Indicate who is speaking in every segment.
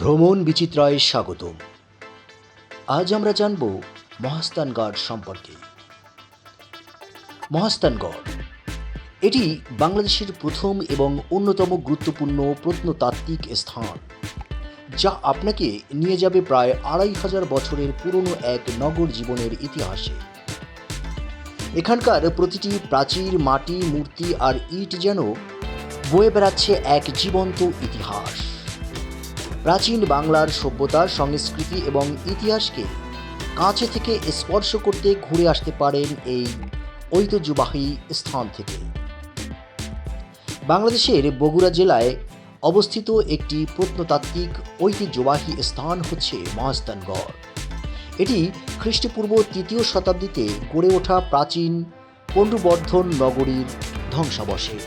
Speaker 1: ভ্রমণ বিচিত্রায় স্বাগতম। আজ আমরা জানব মহাস্থানগড় সম্পর্কে। মহাস্থানগড়, এটি বাংলাদেশের প্রথম এবং অন্যতম গুরুত্বপূর্ণ প্রত্নতাত্ত্বিক স্থান, যা আপনাকে নিয়ে যাবে প্রায় আড়াই হাজার বছরের পুরনো এক নগর জীবনের ইতিহাসে। এখানকার প্রতিটি প্রাচীর, মাটি, মূর্তি আর ইট যেন বয়ে বেড়াচ্ছে এক জীবন্ত ইতিহাস। প্রাচীন বাংলার সভ্যতা সংস্কৃতি এবং ইতিহাসকে কাছে থেকে স্পর্শ করতে ঘুরে আসতে পারেন এই ঐতিহ্যবাহী স্থান থেকে। বাংলাদেশের বগুড়া জেলায় অবস্থিত একটি প্রত্নতাত্ত্বিক ঐতিহ্যবাহী স্থান হচ্ছে মহাস্তানগড় এটি খ্রিস্টপূর্ব তৃতীয় শতাব্দীতে গড়ে ওঠা প্রাচীন পণ্ডুবর্ধন নগরীর ধ্বংসাবশেষ।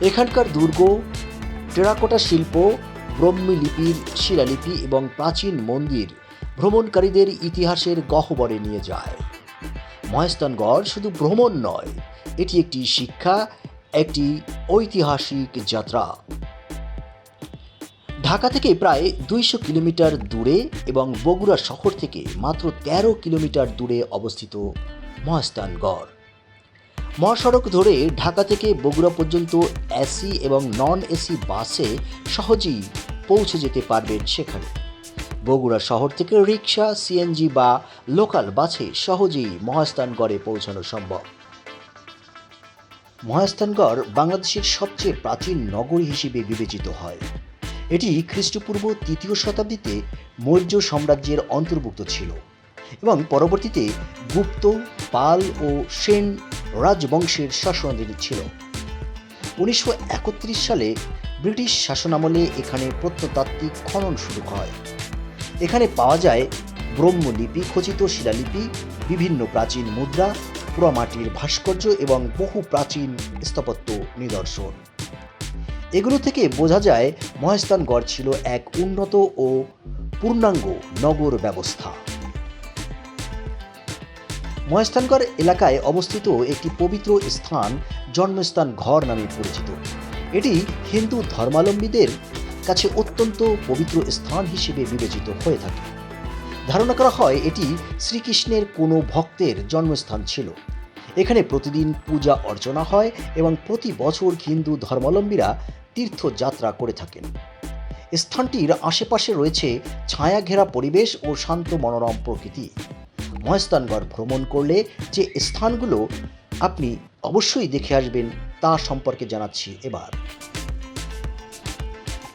Speaker 1: এখানকার দুর্গ, টেরাকোটা শিল্প ব্রহ্মী লিপির শিলালিপি এবং প্রাচীন মন্দির ভ্রমণকারীদের ইতিহাসের গহ্বরে নিয়ে যায়। মহেস্তানগড় শুধু ভ্রমণ নয়, এটি একটি শিক্ষা, একটি ঐতিহাসিক যাত্রা। ঢাকা থেকে প্রায় দুইশো কিলোমিটার দূরে এবং বগুড়া শহর থেকে মাত্র তেরো কিলোমিটার দূরে অবস্থিত মহাস্থানগড় মহাসড়ক ধরে ঢাকা থেকে বগুড়া পর্যন্ত এসি এবং নন এসি বাসে সহজেই পৌঁছে যেতে পারবেন সেখানে। বগুড়া শহর থেকে রিক্সা সিএনজি বা লোকাল বাসে সহজেই মহাস্থানগড়ে পৌঁছানো সম্ভব। মহাস্থানগড় বাংলাদেশের সবচেয়ে প্রাচীন নগরী হিসেবে বিবেচিত হয়। এটি খ্রিস্টপূর্ব তৃতীয় শতাব্দীতে মৌর্য সাম্রাজ্যের অন্তর্ভুক্ত ছিল এবং পরবর্তীতে গুপ্ত, পাল ও সেন রাজবংশের শাসনাধীন ছিল। উনিশশো একত্রিশ সালে ব্রিটিশ শাসনামলে এখানে প্রত্নতাত্ত্বিক খনন শুরু হয়। এখানে পাওয়া যায় ব্রহ্মলিপি, খচিত শিলালিপি, বিভিন্ন প্রাচীন মুদ্রা, পোড়ামাটির ভাস্কর্য এবং বহু প্রাচীন স্থাপত্য নিদর্শন। এগুলো থেকে বোঝা যায় মহেস্থানগড় ছিল এক উন্নত ও পূর্ণাঙ্গ নগর ব্যবস্থা। মহেস্থানগড় এলাকায় অবস্থিত একটি পবিত্র স্থান জন্মস্থান ঘর নামে পরিচিত। এটি হিন্দু ধর্মাবলম্বীদের কাছে অত্যন্ত পবিত্র স্থান হিসেবে বিবেচিত হয়ে থাকে। ধারণা করা হয় এটি শ্রীকৃষ্ণের কোনো ভক্তের জন্মস্থান ছিল। এখানে প্রতিদিন পূজা অর্চনা হয় এবং প্রতি বছর হিন্দু ধর্মাবলম্বীরা তীর্থযাত্রা করে থাকেন। স্থানটির আশেপাশে রয়েছে ছায়া ঘেরা পরিবেশ ও শান্ত মনোরম প্রকৃতি। মহেস্থানগড় ভ্রমণ করলে যে স্থানগুলো আপনি অবশ্যই দেখে আসবেন তা সম্পর্কে জানাচ্ছি এবার।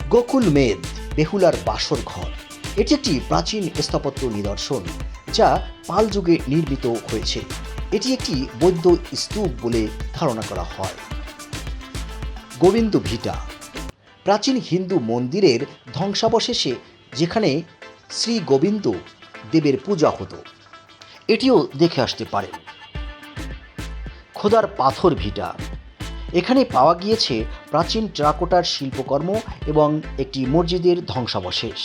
Speaker 1: গোকুল মেদ, বেহুলার বাসর ঘর। এটি একটি প্রাচীন স্থাপত্য নিদর্শন, যা পাল যুগে নির্মিত হয়েছে। এটি একটি বৌদ্ধ স্তূপ বলে ধারণা করা হয়। গোবিন্দ ভিটা। প্রাচীন হিন্দু মন্দিরের ধ্বংসাবশেষে যেখানে শ্রী গোবিন্দ দেবের পূজা হতো, এটিও দেখে আসতে পারেন। খোদার পাথর ভিটা। এখানে পাওয়া গিয়েছে প্রাচীন ট্রাকোটার শিল্পকর্ম এবং একটি মসজিদের ধ্বংসাবশেষ।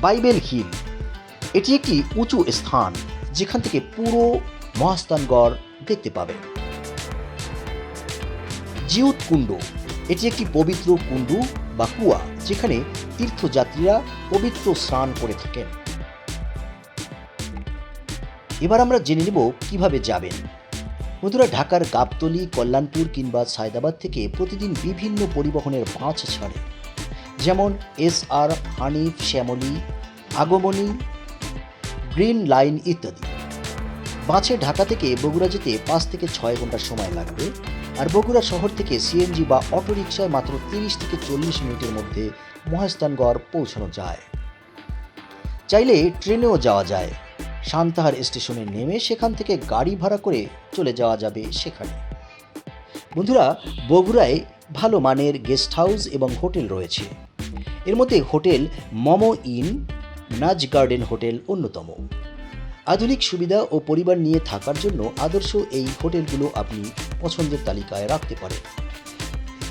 Speaker 1: Bible hill. এটি একটি উঁচু স্থান, যেখান থেকে পুরো মহাস্থানগড় দেখতে পাবে। জিউত কুণ্ড। এটি একটি পবিত্র কুণ্ডু বা কুয়া, যেখানে তীর্থযাত্রীরা পবিত্র স্নান করে থাকেন। এবার আমরা জেনে নেব কীভাবে যাবেন। বন্ধুরা ঢাকার গাবতলি, কল্যাণপুর কিংবা সায়দাবাদ থেকে প্রতিদিন বিভিন্ন পরিবহনের বাস ছাড়ে। যেমন এস আর, হানিফ, শ্যামলী, আগমনী, গ্রিন লাইন ইত্যাদি। বাসে ঢাকা থেকে বগুড়া যেতে পাঁচ থেকে ছয় ঘণ্টা সময় লাগবে আর বগুড়া শহর থেকে সিএনজি বা অটোরিকশায় মাত্র তিরিশ থেকে চল্লিশ মিনিটের মধ্যে মহেস্থানগড় পৌঁছানো যায়। চাইলে ট্রেনেও যাওয়া যায়। সান্তাহার স্টেশনে নেমে সেখান থেকে গাড়ি ভাড়া করে চলে যাওয়া যাবে সেখানে। বন্ধুরা, বগুড়ায় ভালো মানের গেস্ট হাউস এবং হোটেল রয়েছে। এর মধ্যে hotel Momo inn Naz garden hotel অন্যতম। আধুনিক সুবিধা ও পরিবার নিয়ে থাকার জন্য আদর্শ এই হোটেলগুলো আপনি পছন্দের তালিকায় রাখতে পারেন।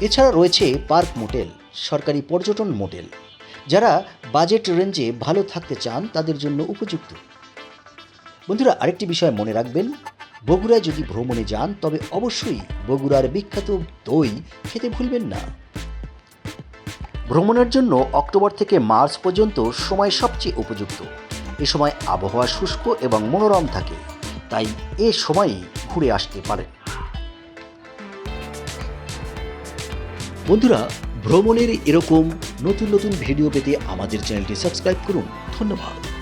Speaker 1: এছাড়া রয়েছে পার্ক মোটেল, সরকারি পর্যটন মোটেল। যারা বাজেট রেঞ্জে ভালো থাকতে চান, তাদের জন্য উপযুক্ত। বন্ধুরা, আরেকটি বিষয় মনে রাখবেন। বগুড়ায় যদি ভ্রমণে যান, তবে অবশ্যই বগুড়ার বিখ্যাত দই খেতে ভুলবেন না। ভ্রমণের জন্য অক্টোবর থেকে মার্চ পর্যন্ত সময় সবচেয়ে উপযুক্ত। এ সময় আবহাওয়া শুষ্ক এবং মনোরম থাকে, তাই এ সময়ই ঘুরে আসতে পারেন। বন্ধুরা, ভ্রমণের এরকম নতুন নতুন ভিডিও পেতে আমাদের চ্যানেলটি সাবস্ক্রাইব করুন। ধন্যবাদ।